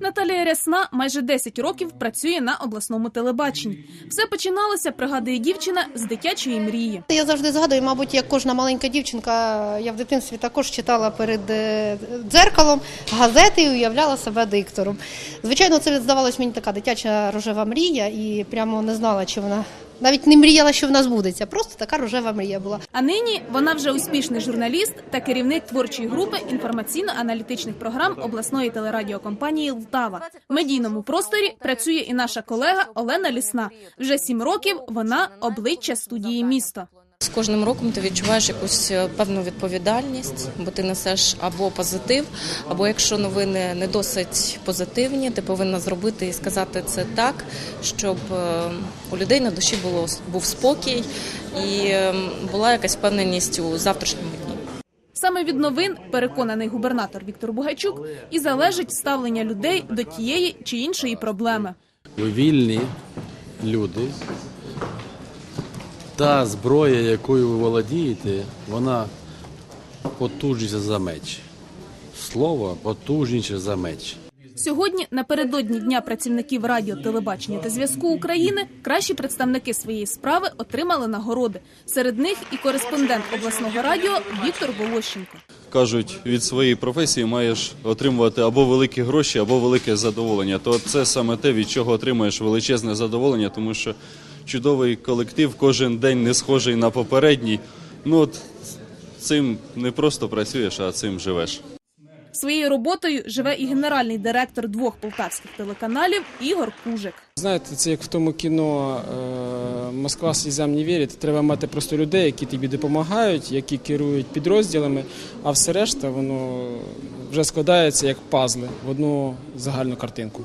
Наталія Рясна майже 10 років працює на обласному телебаченні. Все починалося, пригадує дівчина, з дитячої мрії. Я завжди згадую, мабуть, як кожна маленька дівчинка, я в дитинстві також читала перед е, дзеркалом газети і уявляла себе диктором. Звичайно, це здавалось мені така дитяча рожева мрія, і прямо не знала, чи вона навіть не мріяла, що в нас збудеться. Просто така рожева мрія була. А нині вона вже успішний журналіст та керівник творчої групи інформаційно-аналітичних програм обласної телерадіокомпанії Лтава. В медійному просторі працює і наша колега Олена Лісна. Вже сім років вона обличчя студії місто. З кожним роком ти відчуваєш якусь е, певну відповідальність, бо ти несеш або позитив, або якщо новини не досить позитивні, ти повинна зробити і сказати це так, щоб е, у людей на душі було був спокій і е, була якась впевненість у завтрашньому дні. Саме від новин, переконаний губернатор Віктор Бугайчук, і залежить ставлення людей до тієї чи іншої проблеми. Ви вільні люди. Та зброя, якою ви володієте, вона потужніша за меч. Слово потужніше за меч. Сьогодні, напередодні Дня працівників радіо, телебачення та зв'язку України, кращі представники своєї справи отримали нагороди. Серед них і кореспондент обласного радіо Віктор Волощенко. Кажуть, від своєї професії маєш отримувати або великі гроші, або велике задоволення. То це саме те, від чого отримуєш величезне задоволення, тому що чудовий колектив кожен день не схожий на попередній. Ну от цим не просто працюєш, а цим живеш. Своєю роботою живе і генеральний директор двох полтавських телеканалів Ігор Кужик. Знаєте, це як в тому кіно е, Москва слізам не вірить. Треба мати просто людей, які тобі допомагають, які керують підрозділами, а все решта воно вже складається як пазли в одну загальну картинку.